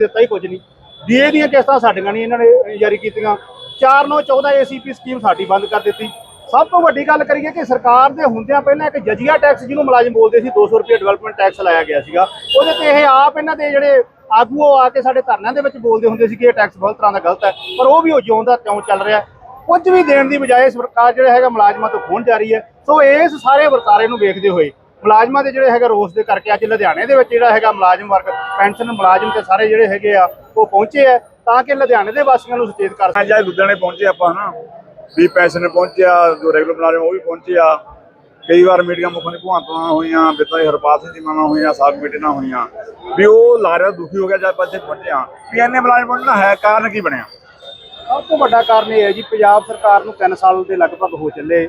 ਦਿੱਤਾ ਹੀ ਕੁਝ ਨਹੀਂ। ਡੀਏ ਦੀਆਂ ਕਿਸ਼ਤਾਂ ਸਾਡੀਆਂ ਨਹੀਂ ਇਹਨਾਂ ਨੇ ਜਾਰੀ ਕੀਤੀਆਂ। 4 9 14 ਏਸੀਪੀ ਸਕੀਮ ਸਾਡੀ ਬੰਦ ਕਰ ਦਿੱਤੀ। ਸਭ ਤੋਂ ਵੱਡੀ ਗੱਲ ਕਰੀਏ ਕਿ ਸਰਕਾਰ ਦੇ ਹੁੰਦਿਆਂ ਪਹਿਲਾਂ ਇੱਕ ਜਜੀਆ ਟੈਕਸ ਜਿਹਨੂੰ ਮੁਲਾਜ਼ਮ ਬੋਲਦੇ ਸੀ 200 ਰੁਪਏ ਡਿਵੈਲਪਮੈਂਟ ਟੈਕਸ ਲਾਇਆ ਗਿਆ ਸੀਗਾ। ਉਹਦੇ ਤੇ ਇਹ ਆਪ ਇਹਨਾਂ ਦੇ ਜਿਹੜੇ ਆਗੂ ਉਹ ਆ ਕੇ ਸਾਡੇ ਧਰਨਿਆਂ ਦੇ ਵਿੱਚ ਬੋਲਦੇ ਹੁੰਦੇ ਸੀ ਕਿ ਇਹ ਟੈਕਸ ਬਹੁਤ ਤਰ੍ਹਾਂ ਦਾ ਗਲਤ ਹੈ, ਪਰ ਉਹ ਵੀ ਉਹ ਜਿਉਂਦਾ ਕਿਉਂ ਚੱਲ ਰਿਹਾ ਕੁਝ ਵੀ ਦੇਣ ਦੀ ਬਜਾਏ ਸਰਕਾਰ ਜਿਹੜਾ ਹੈਗਾ ਮੁਲਾਜ਼ਮਾਂ ਤੋਂ ਖੋਣ ਜਾ ਰਹੀ ਹੈ। ਸੋ ਇਸ ਸਾਰੇ ਵਰਤਾਰੇ ਨੂੰ ਵੇਖਦੇ ਹੋਏ ਮੁਲਾਜ਼ਮਾਂ ਦੇ ਜਿਹੜੇ ਹੈਗਾ ਰੋਸ ਦੇ ਕਰਕੇ ਅੱਜ ਲੁਧਿਆਣੇ ਦੇ ਵਿੱਚ ਜਿਹੜਾ ਹੈਗਾ ਮੁਲਾਜ਼ਮ ਵਰਗ ਪੈਨਸ਼ਨ ਮੁਲਾਜ਼ਮ ਤੇ ਸਾਰੇ ਜਿਹੜੇ ਹੈਗੇ ਆ ਉਹ ਪਹੁੰਚੇ ਆ ਤਾਂ ਕਿ ਲੁਧਿਆਣੇ ਦੇ ਵਾਸੀਆਂ ਨੂੰ ਸੁਚੇਤ ਕਰ ਸਕਣ। ਅੱਜ ਲੁਧਿਆਣੇ ਪਹੁੰਚੇ ਆਪਾਂ ਹਨਾ। ਵੀ ਪੈਸੇ ਨੇ ਪਹੁੰਚਿਆ ਜੋ ਰੈਗੂਲਰ ਮੁਲਾਜ਼ਮ ਉਹ ਵੀ ਪਹੁੰਚੇ ਆ। ਕਈ ਵਾਰ ਮੀਟਿੰਗਾਂ ਮੁੱਖਾਂ ਦੀ ਭਗਵੰਤਾਂ ਹੋਈਆਂ ਬਿੱਤਾਂ ਦੀ ਹਰਪਾਲ ਸਿੰਘ ਦੀ ਮਾਂ ਹੋਈਆਂ ਸਾਗ ਮੀਟਿੰਗਾਂ ਹੋਈਆਂ। ਵੀ ਉਹ ਲਾਰਿਆ ਦੁਖੀ ਹੋ ਗਿਆ ਜਦ ਆਪਾਂ ਇੱਥੇ ਪਹੁੰਚੇ ਆ ਵੀ ਇੰਨੇ ਮੁਲਾਜ਼ਮ ਪਹੁੰਚਣਾ ਹੈ ਕਾਰਨ ਕੀ ਬਣਿਆ? ਸਭ ਤੋਂ ਵੱਡਾ ਕਾਰਨ ਇਹ ਹੈ ਜੀ ਪੰਜਾਬ ਸਰਕਾਰ ਨੂੰ 3 ਸਾਲ ਦੇ ਲਗਭਗ ਹੋ ਚੱਲੇ।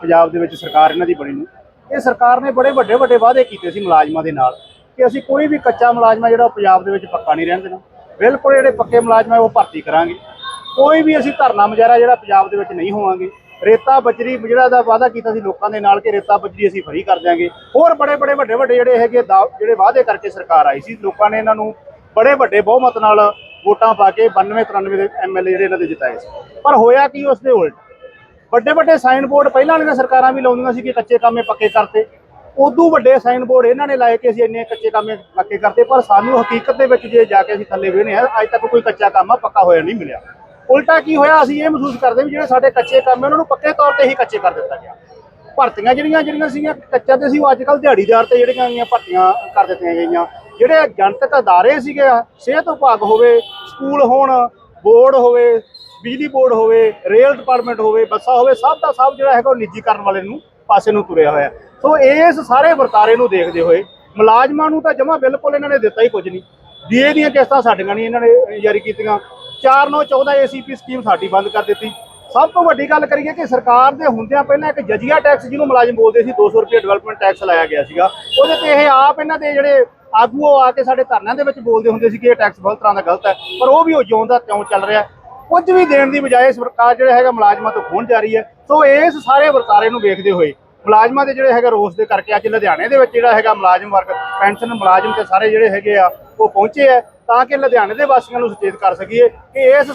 ਪੰਜਾਬ ਦੇ ਵਿੱਚ ਸਰਕਾਰ ਇਹਨਾਂ ਦੀ ਬਣੀ ਨੂੰ। ਇਹ ਸਰਕਾਰ ਨੇ ਬੜੇ ਵੱਡੇ ਵੱਡੇ ਵਾਅਦੇ ਕੀਤੇ ਸੀ ਮੁਲਾਜ਼ਮਾਂ ਦੇ ਨਾਲ ਕਿ ਅਸੀਂ ਕੋਈ ਵੀ ਕੱਚਾ ਮੁਲਾਜ਼ਮ ਹੈ ਜਿਹੜਾ ਉਹ ਪੰਜਾਬ ਦੇ ਵਿੱਚ ਪੱਕਾ ਨਹੀਂ ਰਹਿਣ ਦੇਣਾ। ਬਿਲਕੁਲ ਜਿਹੜੇ ਪੱਕੇ ਮੁਲਾਜ਼ਮ ਹੈ ਉਹ ਭਰਤੀ ਕਰਾਂਗੇ। ਕੋਈ ਵੀ ਅਸੀਂ ਧਰਨਾ ਮੁਜ਼ਾਹਰਾ ਜਿਹੜਾ ਪੰਜਾਬ ਦੇ ਵਿੱਚ ਨਹੀਂ ਹੋਵਾਂਗੇ। ਰੇਤਾ ਬਜਰੀ ਜਿਹੜਾ ਦਾ ਵਾਅਦਾ ਕੀਤਾ ਸੀ ਲੋਕਾਂ ਦੇ ਨਾਲ ਕਿ ਰੇਤਾ ਬਜਰੀ ਅਸੀਂ ਫਰੀ ਕਰ ਦਿਆਂਗੇ। ਹੋਰ ਬੜੇ ਬੜੇ ਵੱਡੇ ਵੱਡੇ ਜਿਹੜੇ ਹੈਗੇ ਦਾ- ਜਿਹੜੇ ਵਾਅਦੇ ਕਰਕੇ ਸਰਕਾਰ ਆਈ ਸੀ। ਲੋਕਾਂ ਨੇ ਇਹਨਾਂ ਨੂੰ ਬੜੇ ਵੱਡੇ ਬਹੁਮਤ ਨਾਲ ਵੋਟਾਂ ਪਾ ਕੇ 92 93 ਦੇ ਐਮਐਲਏ ਜਿਹੜੇ ਇਹਨਾਂ ਦੇ ਜਿਤਾਏ ਸੀ। ਪਰ ਹੋਇਆ ਕੀ ਉਸ ਦੇ ਉਲਟ? ਵੱਡੇ ਵੱਡੇ ਸਾਈਨ ਬੋਰਡ ਪਹਿਲਾਂ ਵਾਲੀਆਂ ਸਰਕਾਰਾਂ ਵੀ ਲਾਉਂਦੀਆਂ ਸੀ ਕਿ ਕੱਚੇ ਕੰਮੇ ਪੱਕੇ ਕਰਤੇ। ਉਦੋਂ ਵੱਡੇ ਸਾਈਨ ਬੋਰਡ ਇਹਨਾਂ ਨੇ ਲਾਏ ਕਿ ਅਸੀਂ ਇੰਨੇ ਕੱਚੇ ਕੰਮੇ ਪੱਕੇ ਕਰਤੇ, ਪਰ ਸਾਨੂੰ ਹਕੀਕਤ ਦੇ ਵਿੱਚ ਜੇ ਜਾ ਕੇ ਅਸੀਂ ਥੱਲੇ ਵੇਹਨੇ ਆ, ਅੱਜ ਤੱਕ ਕੋਈ ਕੱਚਾ ਕੰਮ ਪੱਕਾ ਹੋਇਆ ਨਹੀਂ ਮਿਲਿਆ। ਉਲਟਾ ਕੀ ਹੋਇਆ, ਅਸੀਂ ਇਹ ਮਹਿਸੂਸ ਕਰਦੇ ਵੀ ਜਿਹੜੇ ਸਾਡੇ ਕੱਚੇ ਕੰਮ ਹੈ ਉਹਨਾਂ ਨੂੰ ਪੱਕੇ ਤੌਰ ਤੇ ਹੀ ਕੱਚੇ ਕਰ ਦਿੱਤਾ ਗਿਆ। ਭਰਤੀਆਂ ਜਿਹੜੀਆਂ ਜਿਹੜੀਆਂ ਸੀਗੀਆਂ ਕੱਚਾ ਤੇ ਸੀ, ਉਹ ਅੱਜ ਕੱਲ ਦਿਹਾੜੀਦਾਰ ਤੇ ਜਿਹੜੀਆਂ ਗਈਆਂ ਭਰਤੀਆਂ ਕਰ ਦਿੱਤੀਆਂ ਗਈਆਂ। ਜਿਹੜੇ ਜਨਤਕ ਅਦਾਰੇ ਸੀਗੇ ਸਿਹਤ ਵਿਭਾਗ ਹੋਵੇ, ਸਕੂਲ ਹੋਣ, ਬੋਰਡ ਹੋਵੇ ਬਿਜਲੀ ਬੋਰਡ ਹੋਵੇ ਰੇਲ ਡਿਪਾਰਟਮੈਂਟ ਹੋਵੇ, ਬੱਸਾਂ ਹੋਵੇ, ਸਭ ਦਾ ਸਭ ਜਿਹੜਾ ਹੈਗਾ ਉਹ ਨਿੱਜੀਕਰਨ ਵਾਲੇ ਨੂੰ ਪਾਸੇ ਨੂੰ ਤੁਰਿਆ ਹੋਇਆ। ਸੋ ਇਸ ਸਾਰੇ ਵਰਤਾਰੇ ਨੂੰ ਦੇਖਦੇ ਹੋਏ ਮੁਲਾਜ਼ਮਾਂ ਨੂੰ ਤਾਂ ਜਮਾ ਬਿਲਕੁਲ ਇਹਨਾਂ ਨੇ ਦਿੱਤਾ ਹੀ ਕੁਝ ਨਹੀਂ। ਡੀਏ ਦੀਆਂ ਕਿਸ਼ਤਾਂ ਸਾਡੀਆਂ ਨਹੀਂ ਇਹਨਾਂ ਨੇ ਜਾਰੀ ਕੀਤੀਆਂ। 4 9 14 ਏਸੀਪੀ ਸਕੀਮ ਸਾਡੀ ਬੰਦ ਕਰ ਦਿੱਤੀ। ਸਭ ਤੋਂ ਵੱਡੀ ਗੱਲ ਕਰੀਏ ਕਿ ਸਰਕਾਰ ਦੇ ਹੁੰਦਿਆਂ ਪਹਿਲਾਂ ਇੱਕ ਜਜੀਆ ਟੈਕਸ ਜਿਹਨੂੰ ਮੁਲਾਜ਼ਮ ਬੋਲਦੇ ਸੀ 200 ਰੁਪਏ ਡਿਵੈਲਪਮੈਂਟ ਟੈਕਸ ਲਾਇਆ ਗਿਆ ਸੀਗਾ। ਉਹਦੇ ਤੇ ਇਹ ਆਪ ਇਹਨਾਂ ਦੇ ਜਿਹੜੇ ਆਗੂ ਉਹ ਆ ਕੇ ਸਾਡੇ ਧਰਨਿਆਂ ਦੇ ਵਿੱਚ ਬੋਲਦੇ ਹੁੰਦੇ ਸੀ ਕਿ ਇਹ ਟੈਕਸ ਬਹੁਤ ਤਰ੍ਹਾਂ ਦਾ ਗਲਤ ਹੈ, ਪਰ ਉਹ ਵੀ ਉਹ ਜਿਉਂਦਾ ਦਾ ਚੱਲ ਰਿਹਾ। ਕੁਝ ਵੀ ਦੇਣ ਦੀ ਬਜਾਏ ਸਰਕਾਰ ਜਿਹੜਾ ਹੈਗਾ ਮੁਲਾਜ਼ਮਾਂ ਤੋਂ ਖੋਣ ਜਾ ਰਹੀ ਹੈ। ਸੋ ਇਸ ਸਾਰੇ ਵਰਤਾਰੇ ਨੂੰ ਵੇਖਦੇ ਹੋਏ ਮੁਲਾਜ਼ਮਾਂ ਦੇ ਜਿਹੜੇ ਹੈਗਾ ਰੋਸ ਦੇ ਕਰਕੇ ਅੱਜ ਲੁਧਿਆਣੇ ਦੇ ਵਿੱਚ ਜਿਹੜਾ ਹੈਗਾ ਮੁਲਾਜ਼ਮ ਵਰਗ, ਪੈਨਸ਼ਨ ਮੁਲਾਜ਼ਮ ਤੇ ਸਾਰੇ ਜਿਹੜੇ ਹੈਗੇ ਆ, ਉਹ ਪਹੁੰਚੇ ਆ ਤਾਂ ਕਿ ਲੁਧਿਆਣੇ ਦੇ ਵਾਸੀਆਂ ਨੂੰ ਸੁਚੇਤ ਕਰ ਸਕੀਏ ਕਿ ਇਸ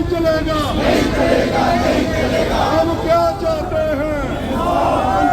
नहीं चलेगा नहीं चलेगा नहीं चलेगा हम क्या चाहते हैं